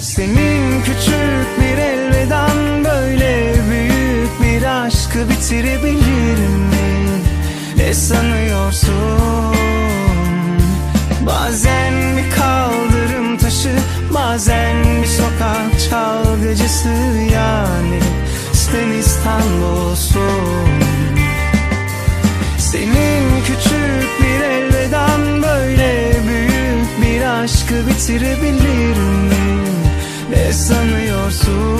Senin küçük bir elveden böyle büyük bir aşkı bitirebilir mi? Ne sanıyorsun? Bazen bir kaldırım taşı, bazen bir sokak çalgıcısı yani sen İstanbul'sun. Senin küçük bir elveden böyle büyük bir aşkı bitirebilir mi? Ne sanıyorsun?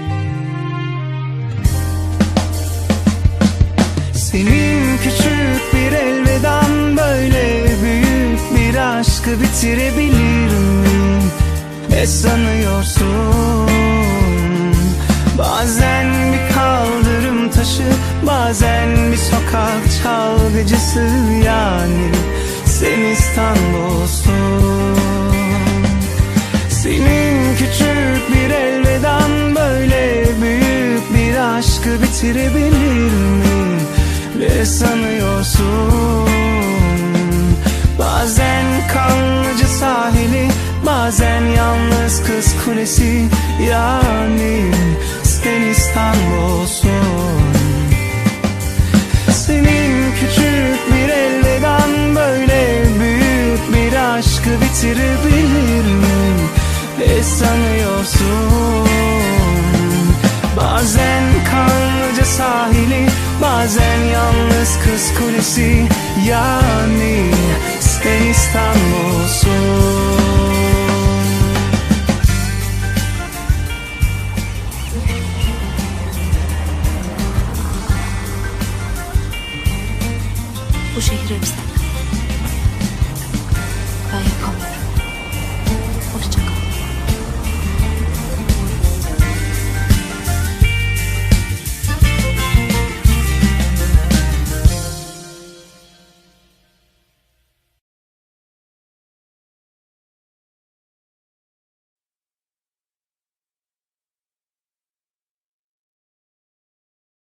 Senin küçük bir elveden böyle büyük bir aşkı bitirebilir mi? Ne sanıyorsun? Bazen bir kaldırım taşı, bazen bir sokak çalgıcısı yani sen İstanbul'sun. Senin küçük bir elveden böyle büyük bir aşkı bitirebilir mi? Sanıyorsun? Bazen kanlıca sahili, bazen yalnız kız kulesi Yani sen İstanbul'sun senin küçük bir elveden böyle büyük bir aşkı bitirebilir mi? Ne sanıyorsun? Bazen kanlıca sahili, bazen yalnız Kız Kulesi yani sen İstanbul'sun Bu şehir hepsi.